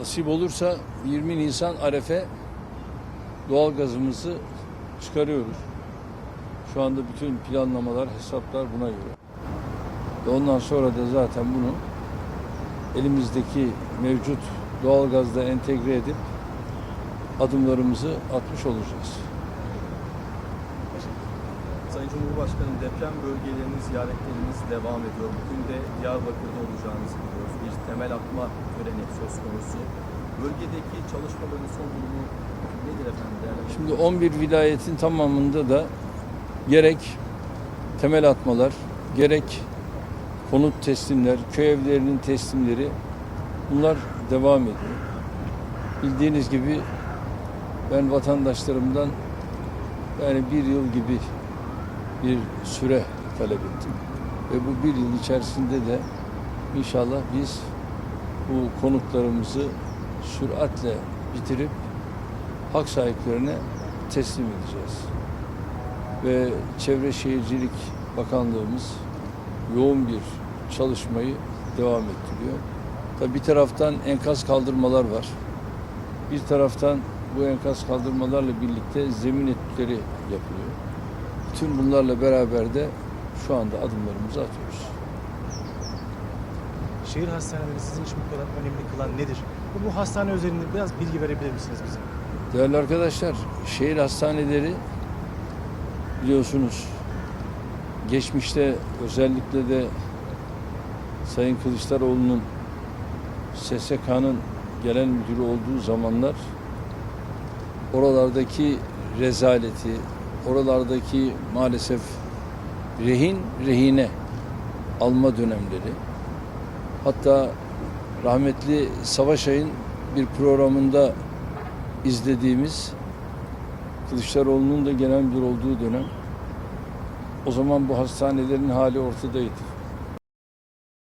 nasip olursa 20 Nisan Arefe doğalgazımızı çıkarıyoruz. Şu anda bütün planlamalar, hesaplar buna göre. Ve ondan sonra da zaten bunu elimizdeki mevcut doğalgazda entegre edip adımlarımızı atmış olacağız. Sayın Cumhurbaşkanım deprem bölgelerini ziyaretleriniz devam ediyor. Bugün de Diyarbakır'da olacağınızı biliyoruz. Bir temel atma töreni söz konusu. Bölgedeki çalışmaların son durumu nedir efendim? Şimdi 11 vilayetin tamamında da gerek temel atmalar, gerek konut teslimler, köy evlerinin teslimleri bunlar devam ediyor. Bildiğiniz gibi ben vatandaşlarımdan yani bir yıl gibi bir süre talep ettim. Ve bu bir yıl içerisinde de inşallah biz bu konutlarımızı süratle bitirip hak sahiplerine teslim edeceğiz. Ve Çevre Şehircilik Bakanlığımız yoğun bir çalışmayı devam ettiriyor. Tabii bir taraftan enkaz kaldırmalar var. Bir taraftan bu enkaz kaldırmalarla birlikte zemin etütleri yapılıyor. Bütün bunlarla beraber de şu anda adımlarımızı atıyoruz. Şehir hastaneleri sizin için bu kadar önemli kılan nedir? Bu, bu hastane özelinde biraz bilgi verebilir misiniz bize? Değerli arkadaşlar, şehir hastaneleri biliyorsunuz geçmişte özellikle de Sayın Kılıçdaroğlu'nun SSK'nın genel müdürü olduğu zamanlar oralardaki rezaleti, oralardaki maalesef rehin rehine alma dönemleri hatta rahmetli Savaşay'ın bir programında izlediğimiz Kılıçdaroğlu'nun da genel müdür olduğu dönem o zaman bu hastanelerin hali ortadaydı.